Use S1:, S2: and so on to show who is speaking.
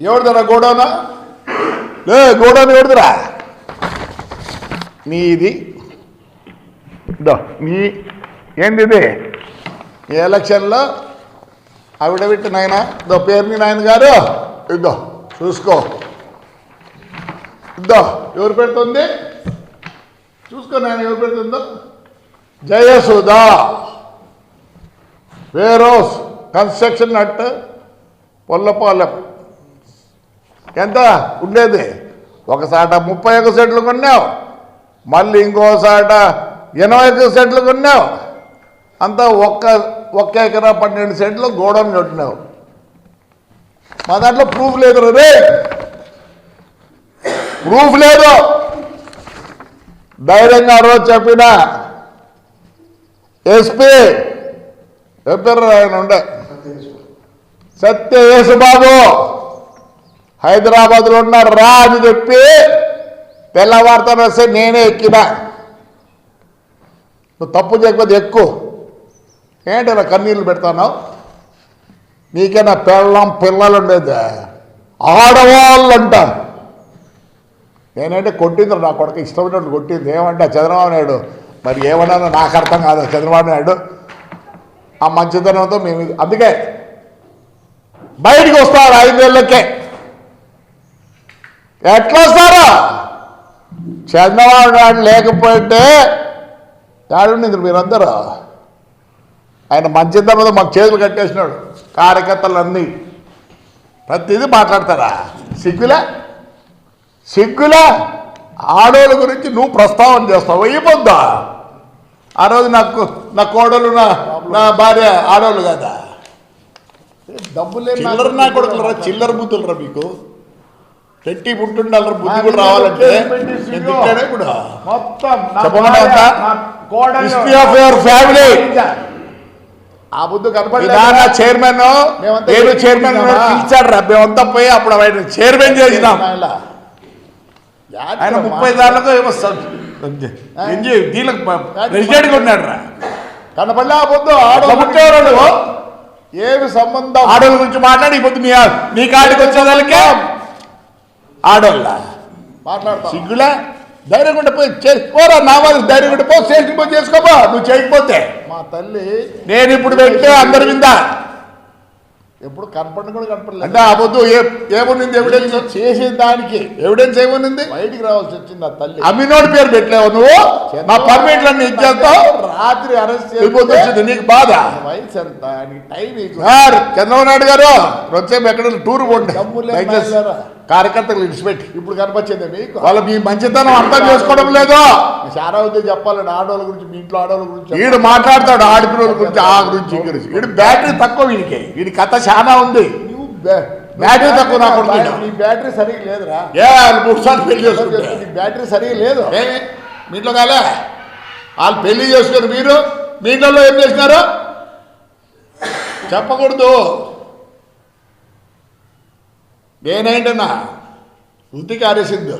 S1: ఎవరిదరా గోడౌనా? లే గోడౌన్ ఎవరిదిరా? నీది. నీ ఏంది ఇది ఈ ఎలక్షన్లో ఆవిడబెట్టి నాయన ఇదో పేరుని నాయన గారు. ఇద్దో చూసుకో. ఇద్దో ఎవరు పెడుతుంది? చూసుకో నాయన ఎవరు పెడుతుందో. జయసుధా. వేరోస్ కన్స్ట్రక్షన్ నట్ పొల్లపాలెం. ఎంత? ఉండేది. ఒకసాట ముప్పై ఒక సెట్లు కొన్నావు. మళ్ళీ ఇంకోసాట ఎనభై ఒక సెట్లు కొన్నావు. అంతా ఒక్క ఒక్క ఎకరా పన్నెండు సెంట్లు గోడౌన్ కట్టినావు. మా దాంట్లో ప్రూఫ్ లేదు రే ప్రూఫ్ లేదు. ధైర్యంగా రోజు చెప్పిన. ఎస్పీ చెప్పారు ఆయన ఉండే సత్య యేసుబాబు. హైదరాబాద్లో ఉన్నారు రా అని చెప్పి తెల్లవారుతాను వస్తే నేనే ఎక్కినా. నువ్వు తప్పు చేయకపోతే ఎక్కువ ఏంటి నా కన్నీళ్ళు పెడతాను నీకైనా పెళ్ళం పిల్లలు ఉండేది ఆడవాళ్ళు అంట నేనంటే కొట్టింది నా కొడుకు ఇష్టమైనట్టు కొట్టింది ఏమంటే చంద్రబాబు నాయుడు మరి ఏమన్నా నాకు అర్థం కాదు చంద్రబాబు నాయుడు. ఆ మంచితనంతో మేము అందుకే బయటికి వస్తారు ఐదేళ్ళకే ఎట్లా వస్తారా చంద్రబాబు నాయుడు లేకపోతే ఏడుండింది మీరందరూ? ఆయన మంచితనంతో మాకు చేతులు కట్టేసినాడు కార్యకర్తలు అన్నీ ప్రతిదీ మాట్లాడతారా? సిగ్గులే? సిగ్గులే? ఆడోళ్ళ గురించి నువ్వు ప్రస్తావన చేస్తావు అయిపోద్దా ఆ రోజు నాకు నా కోడలు నా నా భార్య ఆడోళ్ళు కదా?
S2: డబ్బులే
S1: చిల్లర నా కొడుకులరా? చిల్లర బుద్ధులరా మీకు? పెట్టి బుద్ధి కూడా రావాలంటే
S2: మొత్తం
S1: హిస్టరీ ఆఫ్ యువర్ ఫ్యామిలీ
S2: ఆ బుద్ధు
S1: విధాన చైర్మన్ నేను చైర్మన్? పిలిచాడు రా మేమంతా పోయి అప్పుడు ఆయన చైర్మన్ చేసినాం. ఆయన. ముప్పై దానిలో ఏమో సబ్- ఏం చేయ- దీనికి ప్రెసిడెంట్గా ఉన్నాడు రా.
S2: కనపడలే ఆ బుద్ధు
S1: అట్లా
S2: ఆడవాళ్ళు. ఏమి సంబంధం?
S1: ఆడోళ్ళ గురించి మాట్లాడి ఇప్పుడు నీ నీ కాడికి వచ్చేదానికే? ఆడోళ్ళ.
S2: మాట్లాడతా
S1: సిగ్గులా? ధైర్యం ఉంటే పోయి చేసుకోరా నా వాళ్ళు ధైర్యం ఉంటే పో స్టేషన్ పోయి చేసుకోపో నువ్వు చేయకపోతే.
S2: మా తల్లి
S1: నేను ఇప్పుడు పెట్టే అందరి మీద
S2: ఎప్పుడు కనపడిన కూడా కనపడలేదు.
S1: అంటే ఆ పొద్దు ఏ- ఏముంది ఎవిడెన్స్
S2: చేసే దానికి.
S1: ఎవిడెన్స్ ఏముంది
S2: బయటికి రావాల్సి వచ్చింది ఆ తల్లి.
S1: అమ్మినోడి పేరు పెట్టలేవు నువ్వు? నా పర్మిట్లన్నీ ఇచ్చేస్తావు?
S2: రాత్రి అరెస్ట్
S1: వచ్చింది నీకు బాధ?
S2: వయసు ఎంత? టైం.
S1: సార్ చంద్రబాబు నాయుడు గారు వచ్చేపు ఎక్కడ టూర్ పోండి. కార్యకర్తలు ఇడిచిపెట్టి
S2: ఇప్పుడు కనపచ్చింది మీకు?
S1: వాళ్ళ మీ మంచితనం అర్థం చేసుకోవడం లేదు.
S2: చాలా ఉంది చెప్పాలండి ఆడవాళ్ళ గురించి మీ ఇంట్లో ఆడవాళ్ళ గురించి.
S1: వీడు మాట్లాడతాడు ఆడపిల్లల గురించి ఆ గురించి గురించి. వీడు బ్యాటరీ తక్కువ వీడికి. వీడి కథ చాలా ఉంది.
S2: నువ్వు
S1: బ్యాటరీ తక్కువ నా కొడుకు.
S2: నీ బ్యాటరీ సరిగ్గా లేదురా.
S1: ఏ మూడు సార్లు పెళ్ళి చేసుకుంటే.
S2: నీ బ్యాటరీ సరిగ్గా లేదు.
S1: మీ ఇంట్లో కాలే? వాళ్ళు పెళ్ళి చేసుకుని మీరు. మీ ఇంట్లో ఏం చేసినారు చెప్పకూడదు. నేనేంటన్నా? వృత్తికి ఆరేసింది